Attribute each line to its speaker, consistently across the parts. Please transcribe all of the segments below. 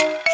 Speaker 1: 하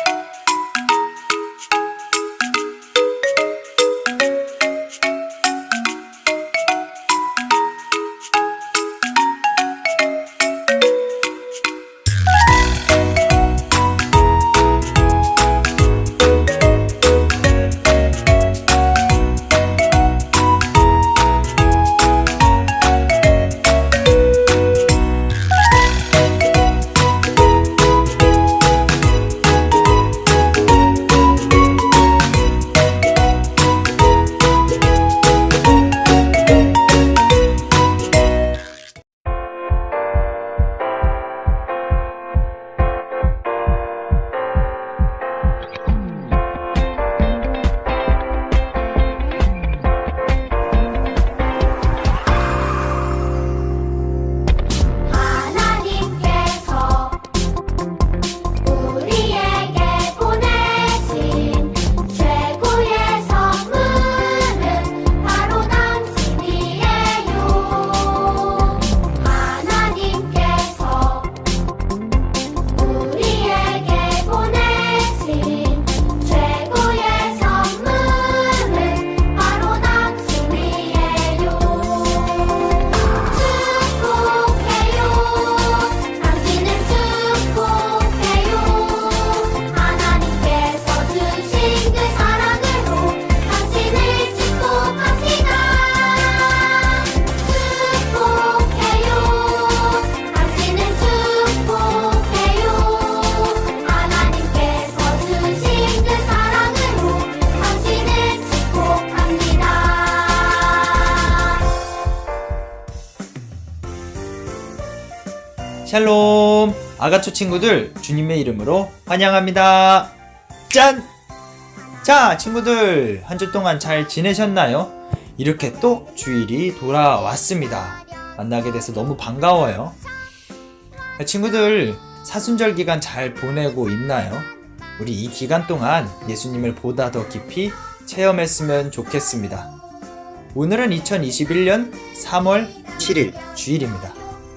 Speaker 2: 아가초 친구들, 주님의 이름으로 환영합니다. 짠! 자, 친구들, 한 주 동안 잘 지내셨나요? 이렇게 또 주일이 돌아왔습니다. 만나게 돼서 너무 반가워요. 친구들, 사순절 기간 잘 보내고 있나요? 우리 이 기간 동안 예수님을 보다 더 깊이 체험했으면 좋겠습니다. 오늘은 2021년 3월 7일 주일입니다.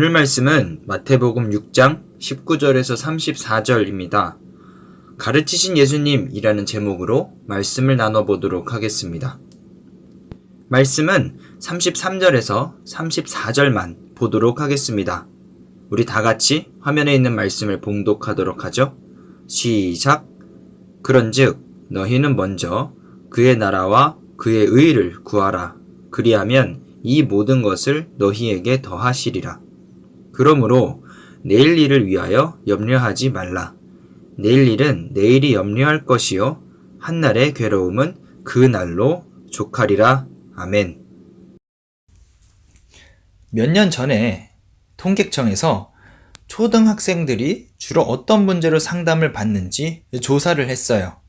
Speaker 1: 오늘 말씀은 마태복음 6장 19절에서 34절입니다. 가르치신 예수님이라는 제목으로 말씀을 나눠보도록 하겠습니다. 말씀은 33절에서 34절만 보도록 하겠습니다. 우리 다 같이 화면에 있는 말씀을 봉독하도록 하죠. 시작. 그런즉 너희는 먼저 그의 나라와 그의 의를 구하라. 그리하면 이 모든 것을 너희에게 더하시리라. 그러므로 내일 일을 위하여 염려하지 말라. 내일 일은 내일이 염려할 것이요 한날의 괴로움은 그 날로 족하리라. 아멘.
Speaker 3: 몇 년 전에 통계청에서 초등학생들이 주로 어떤 문제로 상담을 받는지 조사를 했어요.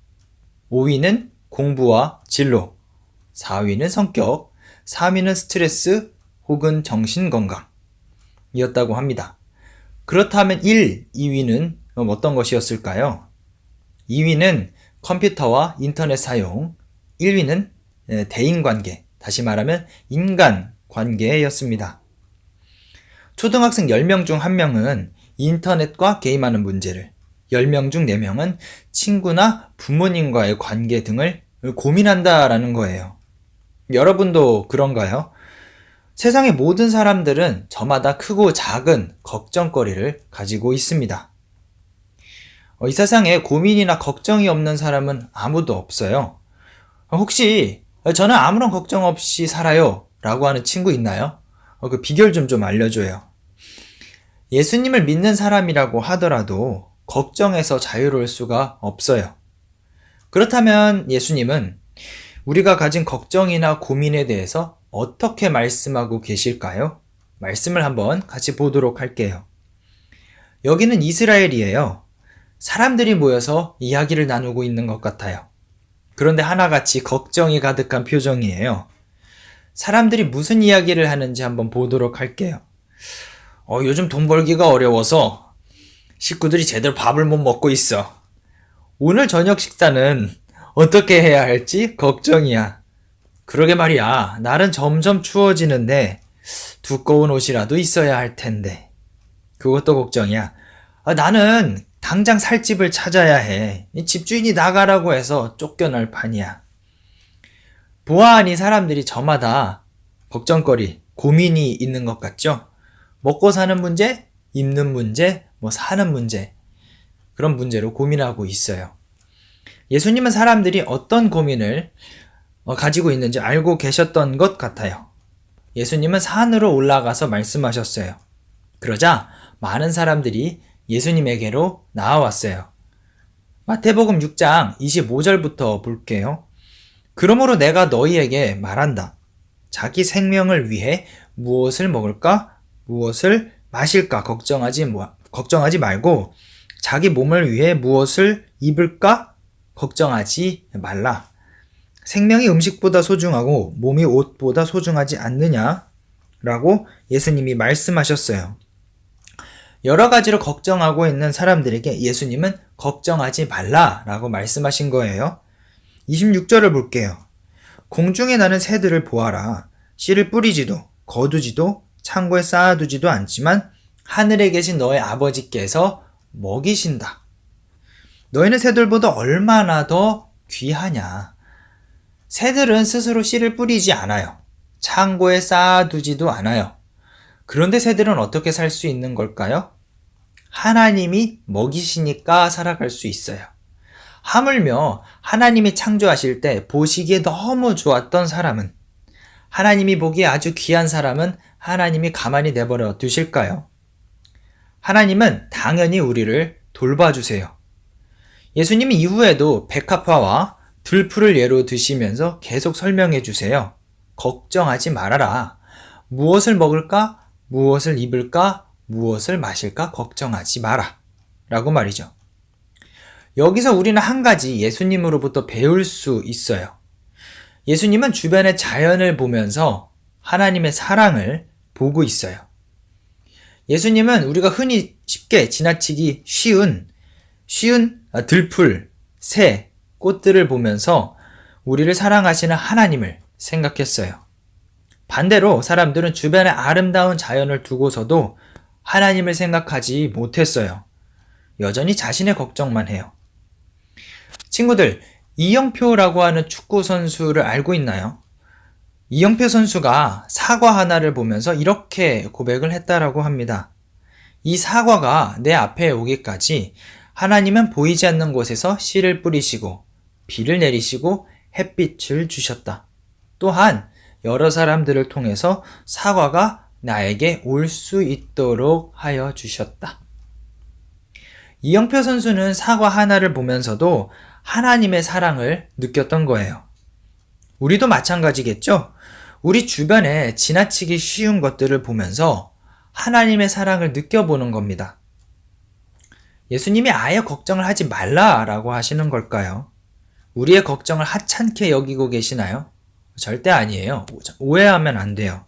Speaker 3: 5위는 공부와 진로, 4위는 성격, 3위는 스트레스 혹은 정신건강 이었다고 합니다. 그렇다면 1, 2위는 어떤 것이었을까요? 2위는 컴퓨터와 인터넷 사용, 1위는 대인 관계, 다시 말하면 인간 관계였습니다. 초등학생 10명 중 1명은 인터넷과 게임하는 문제를, 10명 중 4명은 친구나 부모님과의 관계 등을 고민한다라는 거예요. 여러분도 그런가요? 세상의 모든 사람들은 저마다 크고 작은 걱정거리를 가지고 있습니다. 어, 이 세상에 고민이나 걱정이 없는 사람은 아무도 없어요. 어, 혹시 저는 아무런 걱정 없이 살아요 라고 하는 친구 있나요? 어, 그 비결 좀 좀 알려줘요. 예수님을 믿는 사람이라고 하더라도 걱정에서 자유로울 수가 없어요. 그렇다면 예수님은 우리가 가진 걱정이나 고민에 대해서 어떻게 말씀하고 계실까요? 말씀을 한번 같이 보도록 할게요. 여기는 이스라엘이에요. 사람들이 모여서 이야기를 나누고 있는 것 같아요. 그런데 하나같이 걱정이 가득한 표정이에요. 사람들이 무슨 이야기를 하는지 한번 보도록 할게요. 어, 요즘 돈 벌기가 어려워서 식구들이 제대로 밥을 못 먹고 있어. 오늘 저녁 식사는 어떻게 해야 할지 걱정이야. 그러게 말이야. 날은 점점 추워지는데 두꺼운 옷이라도 있어야 할 텐데. 그것도 걱정이야. 아, 나는 당장 살 집을 찾아야 해. 이 집주인이 나가라고 해서 쫓겨날 판이야. 보아하니 사람들이 저마다 걱정거리, 고민이 있는 것 같죠? 먹고 사는 문제, 입는 문제, 뭐 사는 문제. 그런 문제로 고민하고 있어요. 예수님은 사람들이 어떤 고민을 어, 가지고 있는지 알고 계셨던 것 같아요. 예수님은 산으로 올라가서 말씀하셨어요. 그러자 많은 사람들이 예수님에게로 나와왔어요. 마태복음 6장 25절부터 볼게요. 그러므로 내가 너희에게 말한다. 자기 생명을 위해 무엇을 먹을까? 무엇을 마실까? 걱정하지, 뭐, 걱정하지 말고 자기 몸을 위해 무엇을 입을까? 걱정하지 말라. 생명이 음식보다 소중하고 몸이 옷보다 소중하지 않느냐? 라고 예수님이 말씀하셨어요. 여러 가지로 걱정하고 있는 사람들에게 예수님은 걱정하지 말라 라고 말씀하신 거예요. 26절을 볼게요. 공중에 나는 새들을 보아라. 씨를 뿌리지도, 거두지도, 창고에 쌓아두지도 않지만 하늘에 계신 너의 아버지께서 먹이신다. 너희는 새들보다 얼마나 더 귀하냐. 새들은 스스로 씨를 뿌리지 않아요. 창고에 쌓아두지도 않아요. 그런데 새들은 어떻게 살 수 있는 걸까요? 하나님이 먹이시니까 살아갈 수 있어요. 하물며 하나님이 창조하실 때 보시기에 너무 좋았던 사람은 하나님이 보기에 아주 귀한 사람은 하나님이 가만히 내버려 두실까요? 하나님은 당연히 우리를 돌봐주세요. 예수님이 이후에도 백합화와 들풀을 예로 드시면서 계속 설명해 주세요. 걱정하지 말아라. 무엇을 먹을까? 무엇을 입을까? 무엇을 마실까? 걱정하지 마라. 라고 말이죠. 여기서 우리는 한 가지 예수님으로부터 배울 수 있어요. 예수님은 주변의 자연을 보면서 하나님의 사랑을 보고 있어요. 예수님은 우리가 흔히 쉽게 지나치기 쉬운, 쉬운 들풀, 새, 꽃들을 보면서 우리를 사랑하시는 하나님을 생각했어요. 반대로 사람들은 주변의 아름다운 자연을 두고서도 하나님을 생각하지 못했어요. 여전히 자신의 걱정만 해요. 친구들, 이영표라고 하는 축구 선수를 알고 있나요? 이영표 선수가 사과 하나를 보면서 이렇게 고백을 했다라고 합니다. 이 사과가 내 앞에 오기까지 하나님은 보이지 않는 곳에서 씨를 뿌리시고 비를 내리시고 햇빛을 주셨다. 또한 여러 사람들을 통해서 사과가 나에게 올 수 있도록 하여 주셨다. 이영표 선수는 사과 하나를 보면서도 하나님의 사랑을 느꼈던 거예요. 우리도 마찬가지겠죠? 우리 주변에 지나치기 쉬운 것들을 보면서 하나님의 사랑을 느껴보는 겁니다. 예수님이 아예 걱정을 하지 말라라고 하시는 걸까요? 우리의 걱정을 하찮게 여기고 계시나요? 절대 아니에요. 오해하면 안 돼요.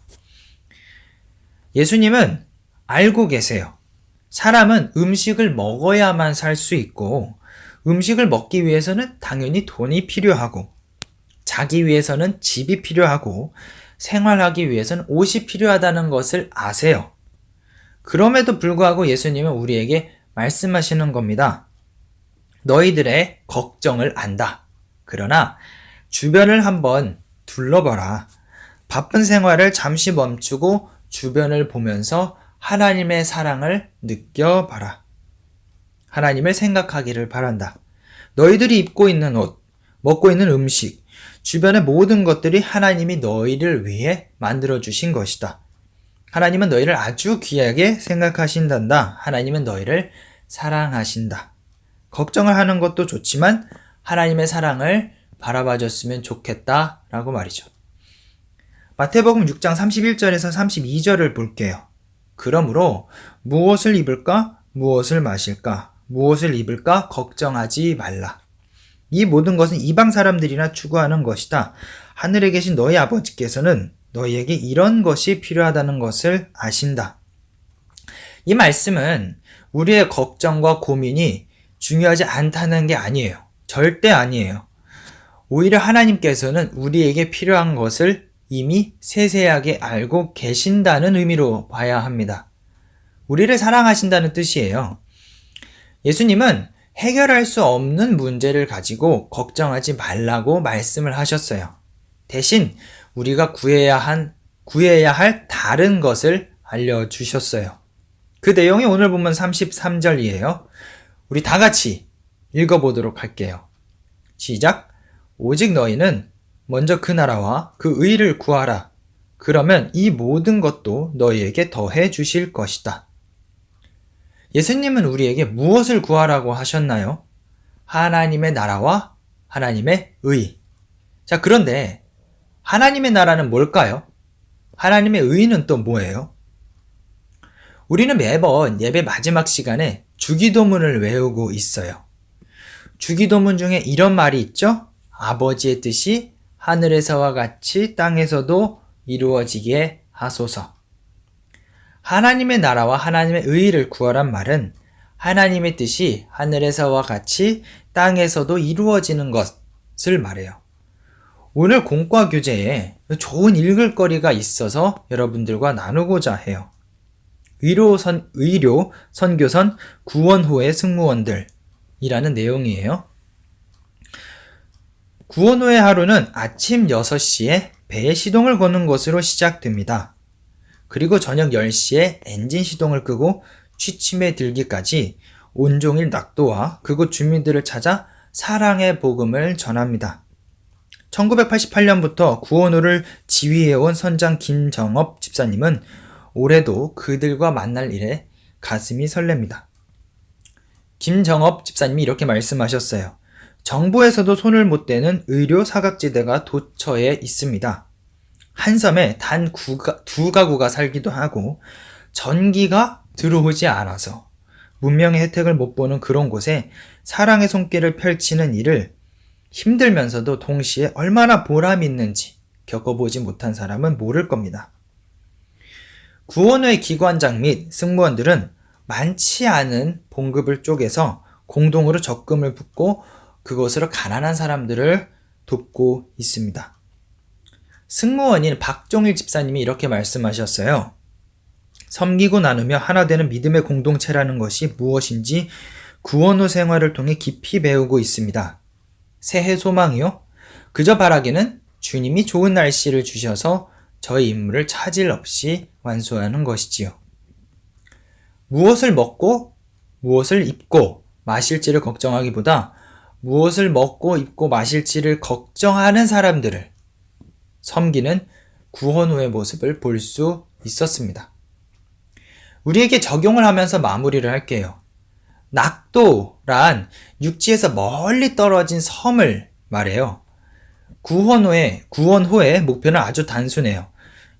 Speaker 3: 예수님은 알고 계세요. 사람은 음식을 먹어야만 살 수 있고, 음식을 먹기 위해서는 당연히 돈이 필요하고, 자기 위해서는 집이 필요하고, 생활하기 위해서는 옷이 필요하다는 것을 아세요. 그럼에도 불구하고 예수님은 우리에게 말씀하시는 겁니다. 너희들의 걱정을 안다. 그러나 주변을 한번 둘러봐라. 바쁜 생활을 잠시 멈추고 주변을 보면서 하나님의 사랑을 느껴봐라. 하나님을 생각하기를 바란다. 너희들이 입고 있는 옷, 먹고 있는 음식, 주변의 모든 것들이 하나님이 너희를 위해 만들어 주신 것이다. 하나님은 너희를 아주 귀하게 생각하신단다. 하나님은 너희를 사랑하신다. 걱정을 하는 것도 좋지만 하나님의 사랑을 바라봐 줬으면 좋겠다. 라고 말이죠. 마태복음 6장 31절에서 32절을 볼게요. 그러므로 무엇을 입을까? 무엇을 마실까? 무엇을 입을까? 걱정하지 말라. 이 모든 것은 이방 사람들이나 추구하는 것이다. 하늘에 계신 너희 아버지께서는 너희에게 이런 것이 필요하다는 것을 아신다. 이 말씀은 우리의 걱정과 고민이 중요하지 않다는 게 아니에요. 절대 아니에요. 오히려 하나님께서는 우리에게 필요한 것을 이미 세세하게 알고 계신다는 의미로 봐야 합니다. 우리를 사랑하신다는 뜻이에요. 예수님은 해결할 수 없는 문제를 가지고 걱정하지 말라고 말씀을 하셨어요. 대신 우리가 구해야 한, 구해야 할 다른 것을 알려주셨어요. 그 내용이 오늘 보면 33절이에요. 우리 다 같이 읽어보도록 할게요. 시작. 오직 너희는 먼저 그 나라와 그 의를 구하라. 그러면 이 모든 것도 너희에게 더해 주실 것이다. 예수님은 우리에게 무엇을 구하라고 하셨나요? 하나님의 나라와 하나님의 의. 자, 그런데 하나님의 나라는 뭘까요? 하나님의 의는 또 뭐예요? 우리는 매번 예배 마지막 시간에 주기도문을 외우고 있어요. 주기도문 중에 이런 말이 있죠? 아버지의 뜻이 하늘에서와 같이 땅에서도 이루어지게 하소서. 하나님의 나라와 하나님의 의를 구하란 말은 하나님의 뜻이 하늘에서와 같이 땅에서도 이루어지는 것을 말해요. 오늘 공과 교재에 좋은 읽을 거리가 있어서 여러분들과 나누고자 해요. 의료 선, 의료, 선교선, 구원호의 승무원들 이라는 내용이에요. 구원호의 하루는 아침 6시에 배에 시동을 거는 것으로 시작됩니다. 그리고 저녁 10시에 엔진 시동을 끄고 취침에 들기까지 온종일 낙도와 그곳 주민들을 찾아 사랑의 복음을 전합니다. 1988년부터 구원호를 지휘해온 선장 김정업 집사님은 올해도 그들과 만날 일에 가슴이 설렙니다. 김정업 집사님이 이렇게 말씀하셨어요. 정부에서도 손을 못 대는 의료 사각지대가 도처에 있습니다. 한 섬에 단 구가, 두 가구가 살기도 하고 전기가 들어오지 않아서 문명의 혜택을 못 보는 그런 곳에 사랑의 손길을 펼치는 일을 힘들면서도 동시에 얼마나 보람 있는지 겪어보지 못한 사람은 모를 겁니다. 구원의 기관장 및 승무원들은 많지 않은 봉급을 쪼개서 공동으로 적금을 붓고 그것으로 가난한 사람들을 돕고 있습니다. 승무원인 박종일 집사님이 이렇게 말씀하셨어요. 섬기고 나누며 하나 되는 믿음의 공동체라는 것이 무엇인지 구원 후 생활을 통해 깊이 배우고 있습니다. 새해 소망이요? 그저 바라기는 주님이 좋은 날씨를 주셔서 저의 임무를 차질 없이 완수하는 것이지요. 무엇을 먹고 무엇을 입고 마실지를 걱정하기보다 무엇을 먹고 입고 마실지를 걱정하는 사람들을 섬기는 구원 후의 모습을 볼 수 있었습니다. 우리에게 적용을 하면서 마무리를 할게요. 낙도란 육지에서 멀리 떨어진 섬을 말해요. 구원 후에, 구원 후의 목표는 아주 단순해요.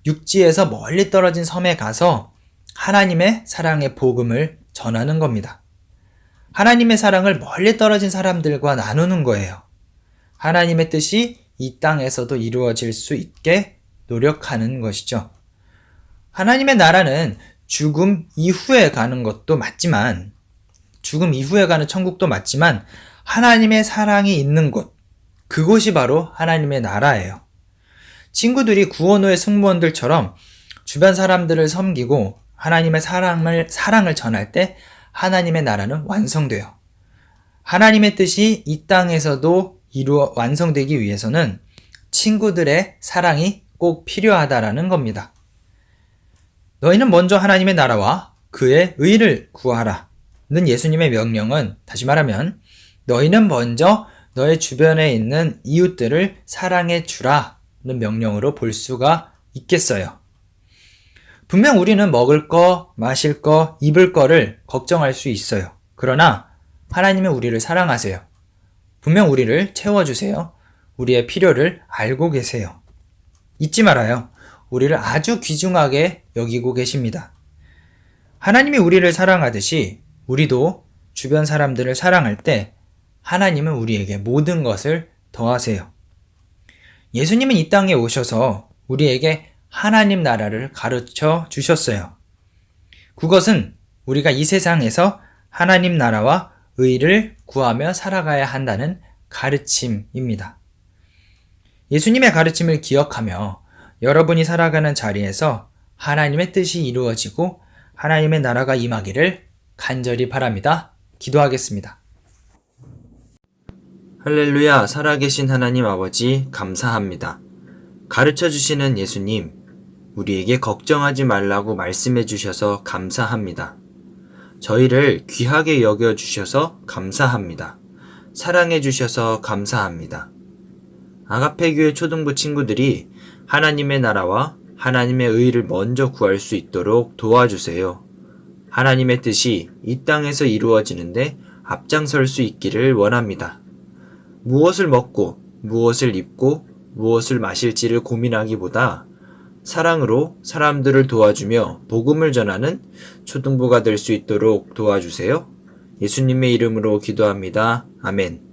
Speaker 3: 육지에서 멀리 떨어진 섬에 가서 하나님의 사랑의 복음을 전하는 겁니다. 하나님의 사랑을 멀리 떨어진 사람들과 나누는 거예요. 하나님의 뜻이 이 땅에서도 이루어질 수 있게 노력하는 것이죠. 하나님의 나라는 죽음 이후에 가는 것도 맞지만, 죽음 이후에 가는 천국도 맞지만, 하나님의 사랑이 있는 곳, 그곳이 바로 하나님의 나라예요. 친구들이 구원 후의 승무원들처럼 주변 사람들을 섬기고 하나님의 사랑을, 사랑을 전할 때 하나님의 나라는 완성돼요. 하나님의 뜻이 이 땅에서도 이루어 완성되기 위해서는 친구들의 사랑이 꼭 필요하다라는 겁니다. 너희는 먼저 하나님의 나라와 그의 의를 구하라. 는 예수님의 명령은 다시 말하면 너희는 먼저 너의 주변에 있는 이웃들을 사랑해 주라는 명령으로 볼 수가 있겠어요. 분명 우리는 먹을 거, 마실 거, 입을 거를 걱정할 수 있어요. 그러나 하나님은 우리를 사랑하세요. 분명 우리를 채워주세요. 우리의 필요를 알고 계세요. 잊지 말아요. 우리를 아주 귀중하게 여기고 계십니다. 하나님이 우리를 사랑하듯이 우리도 주변 사람들을 사랑할 때 하나님은 우리에게 모든 것을 더하세요. 예수님은 이 땅에 오셔서 우리에게 하나님 나라를 가르쳐 주셨어요. 그것은 우리가 이 세상에서 하나님 나라와 의를 구하며 살아가야 한다는 가르침입니다. 예수님의 가르침을 기억하며 여러분이 살아가는 자리에서 하나님의 뜻이 이루어지고 하나님의 나라가 임하기를 간절히 바랍니다. 기도하겠습니다.
Speaker 1: 할렐루야, 살아계신 하나님 아버지, 감사합니다. 가르쳐 주시는 예수님, 우리에게 걱정하지 말라고 말씀해 주셔서 감사합니다. 저희를 귀하게 여겨 주셔서 감사합니다. 사랑해 주셔서 감사합니다. 아가페 교회 초등부 친구들이 하나님의 나라와 하나님의 의를 먼저 구할 수 있도록 도와주세요. 하나님의 뜻이 이 땅에서 이루어지는데 앞장설 수 있기를 원합니다. 무엇을 먹고 무엇을 입고 무엇을 마실지를 고민하기보다 사랑으로 사람들을 도와주며 복음을 전하는 초등부가 될 수 있도록 도와주세요. 예수님의 이름으로 기도합니다. 아멘.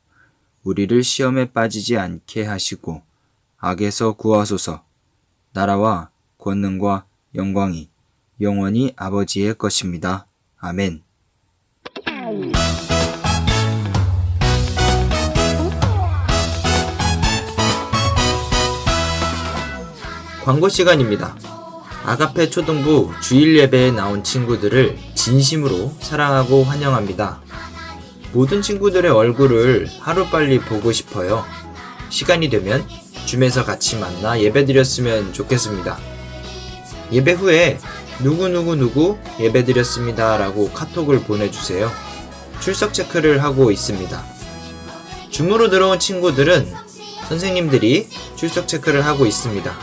Speaker 3: 우리를 시험에 빠지지 않게 하시고 악에서 구하소서. 나라와 권능과 영광이 영원히 아버지의 것입니다. 아멘. 광고 시간입니다. 아가페 초등부 주일 예배에 나온 친구들을 진심으로 사랑하고 환영합니다. 모든 친구들의 얼굴을 하루빨리 보고 싶어요. 시간이 되면 줌에서 같이 만나 예배 드렸으면 좋겠습니다. 예배 후에 누구누구누구 예배 드렸습니다 라고 카톡을 보내주세요. 출석 체크를 하고 있습니다. 줌으로 들어온 친구들은 선생님들이 출석 체크를 하고 있습니다.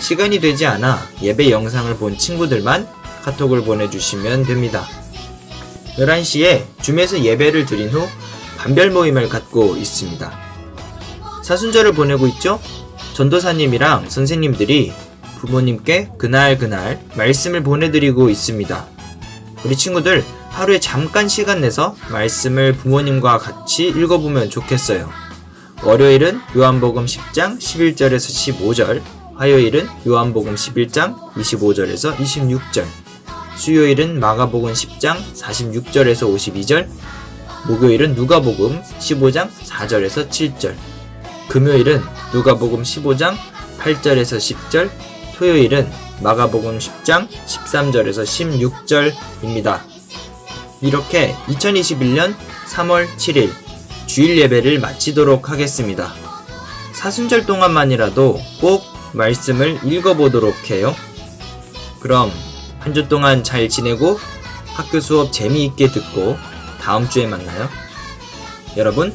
Speaker 3: 시간이 되지 않아 예배 영상을 본 친구들만 카톡을 보내주시면 됩니다. 11시에 줌에서 예배를 드린 후 반별 모임을 갖고 있습니다. 사순절을 보내고 있죠? 전도사님이랑 선생님들이 부모님께 그날 그날 말씀을 보내드리고 있습니다. 우리 친구들 하루에 잠깐 시간 내서 말씀을 부모님과 같이 읽어보면 좋겠어요. 월요일은 요한복음 10장 11절에서 15절, 화요일은 요한복음 11장 25절에서 26절, 수요일은 마가복음 10장 46절에서 52절, 목요일은 누가복음 15장 4절에서 7절, 금요일은 누가복음 15장 8절에서 10절, 토요일은 마가복음 10장 13절에서 16절입니다. 이렇게 2021년 3월 7일 주일 예배를 마치도록 하겠습니다. 사순절 동안만이라도 꼭 말씀을 읽어보도록 해요. 그럼 한 주 동안 잘 지내고 학교 수업 재미있게 듣고 다음 주에 만나요. 여러분,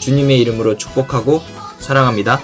Speaker 3: 주님의 이름으로 축복하고 사랑합니다.